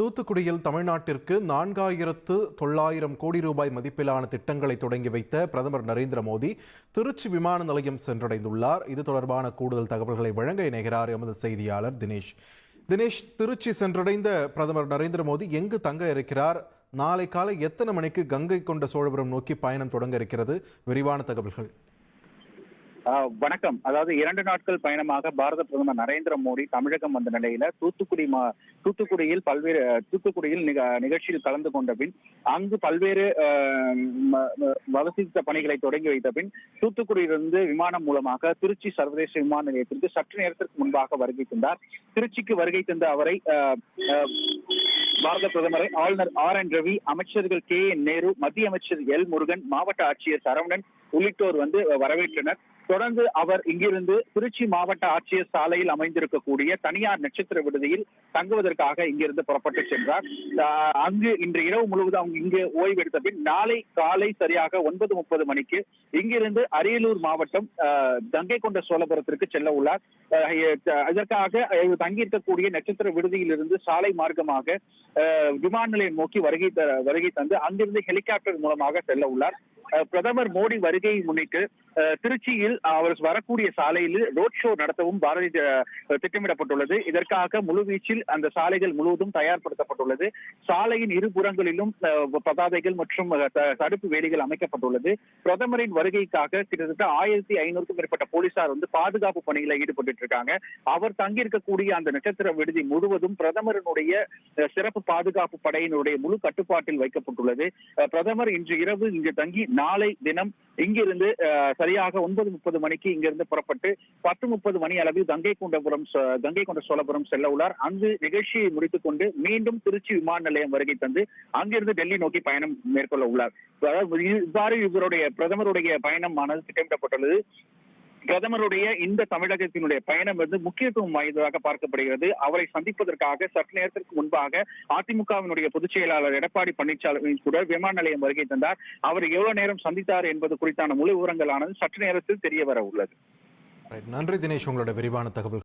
தூத்துக்குடியில் தமிழ்நாட்டிற்கு நான்காயிரத்து தொள்ளாயிரம் கோடி ரூபாய் மதிப்பிலான திட்டங்களை தொடங்கி வைத்த பிரதமர் நரேந்திர மோடி திருச்சி விமான நிலையம் சென்றடைந்துள்ளார். இது தொடர்பான கூடுதல் தகவல்களை வழங்க இணைகிறார் எமது செய்தியாளர் தினேஷ். தினேஷ் திருச்சி சென்றடைந்த பிரதமர் நரேந்திர மோடி எங்கு தங்க இருக்கிறார்? நாளை காலை எத்தனை மணிக்கு கங்கை கொண்ட சோழபுரம் நோக்கி பயணம் தொடங்க இருக்கிறது? விரிவான தகவல்கள். வணக்கம். அதாவது இரண்டு நாட்கள் பயணமாக பாரத பிரதமர் நரேந்திர மோடி தமிழகம் வந்த நிலையில தூத்துக்குடி மா தூத்துக்குடியில் பல்வேறு தூத்துக்குடியில் நிக- நிகழ்ச்சியில் கலந்து கொண்ட பின் அங்கு பல்வேறு ஆஹ், ம- வசதித்த பணிகளை தொடங்கி வைத்த பின் தூத்துக்குடியிலிருந்து விமானம் மூலமாக திருச்சி சர்வதேச விமான நிலையத்திற்கு சற்று நேரத்திற்கு முன்பாக வருகை தந்தார். திருச்சிக்கு வருகை தந்த அவரை பாரத பிரதமரை ஆளுநர் ஆர் என் ரவி அமைச்சர்கள் கே என் நேரு மத்திய அமைச்சர் எல் முருகன் மாவட்ட ஆட்சியர் சரவணன் உள்ளிட்டோர் வந்து வரவேற்றனர். தொடர்ந்து அவர் இங்கிருந்து திருச்சி மாவட்ட ஆட்சியர் சாலையில் அமைந்திருக்கக்கூடிய தனியார் நட்சத்திர விடுதியில் தங்குவதற்காக இங்கிருந்து புறப்பட்டு சென்றார். அங்கு இன்று இரவு முழுவதும் அவங்க இங்கு ஓய்வெடுத்த பின் நாளை காலை சரியாக ஒன்பது முப்பது மணிக்கு இங்கிருந்து அரியலூர் மாவட்டம் கங்கை கொண்ட சோழபுரத்திற்கு செல்ல உள்ளார். அதற்காக தங்கியிருக்கக்கூடிய நட்சத்திர விடுதியிலிருந்து சாலை மார்க்கமாக விமான நிலையம் நோக்கி வருகை த- வருகை தந்து அங்கிருந்து ஹெலிகாப்டர் மூலமாக செல்ல உள்ளார். பிரதமர் மோடி வருகையை முன்னிட்டு திருச்சியில் அவர் வரக்கூடிய சாலையில் ரோட் ஷோ நடத்தவும் பாரதி திட்டமிடப்பட்டுள்ளது. இதற்காக முழுவீச்சில் அந்த சாலைகள் முழுவதும் தயார்படுத்தப்பட்டுள்ளது. சாலையின் இருபுறங்களிலும் பதாதைகள் மற்றும் தடுப்பு வேலிகள் அமைக்கப்பட்டுள்ளது. பிரதமரின் வருகைக்காக கிட்டத்தட்ட ஆயிரத்தி ஐநூறுக்கும் மேற்பட்ட போலீசார் வந்து பாதுகாப்பு பணியில ஈடுபட்டு இருக்காங்க அவர் தங்கியிருக்கக்கூடிய அந்த நட்சத்திர விடுதி முழுவதும் பிரதமரனுடைய சிறப்பு பாதுகாப்பு படையினுடைய முழு கட்டுப்பாட்டில் வைக்கப்பட்டுள்ளது. பிரதமர் இன்று இரவு இங்கு தங்கி நாளை தினம் இங்கிருந்து சரியாக ஒன்பது முப்பது மணிக்கு இங்கிருந்து புறப்பட்டு பத்து முப்பது மணி அளவில் கங்கை கொண்டபுரம் கங்கை கொண்ட சோழபுரம் செல்ல உள்ளார். அங்கு நிகழ்ச்சியை முடித்துக் கொண்டு மீண்டும் திருச்சி விமான நிலையம் வருகை தந்து அங்கிருந்து டெல்லி நோக்கி பயணம் மேற்கொள்ள உள்ளார். இவ்வாறு இவருடைய பிரதமருடைய பயணமானது திட்டமிடப்பட்டுள்ளது. பிரதமருடைய இந்த தமிழகத்தினுடைய பயணம் வந்து முக்கியத்துவம் வாய்ந்ததாக பார்க்கப்படுகிறது. அவரை சந்திப்பதற்காக சற்று நேரத்திற்கு முன்பாக அதிமுகவினுடைய பொதுச் செயலாளர் எடப்பாடி பழனிசாமி கூட விமான நிலையம் வருகை தந்தார். அவர் எவ்வளவு நேரம் சந்தித்தார் என்பது குறித்தான முழு விவரங்களானது சற்று நேரத்தில் தெரிய வர உள்ளது. நன்றி தினேஷ் உங்களோட விரிவான தகவல்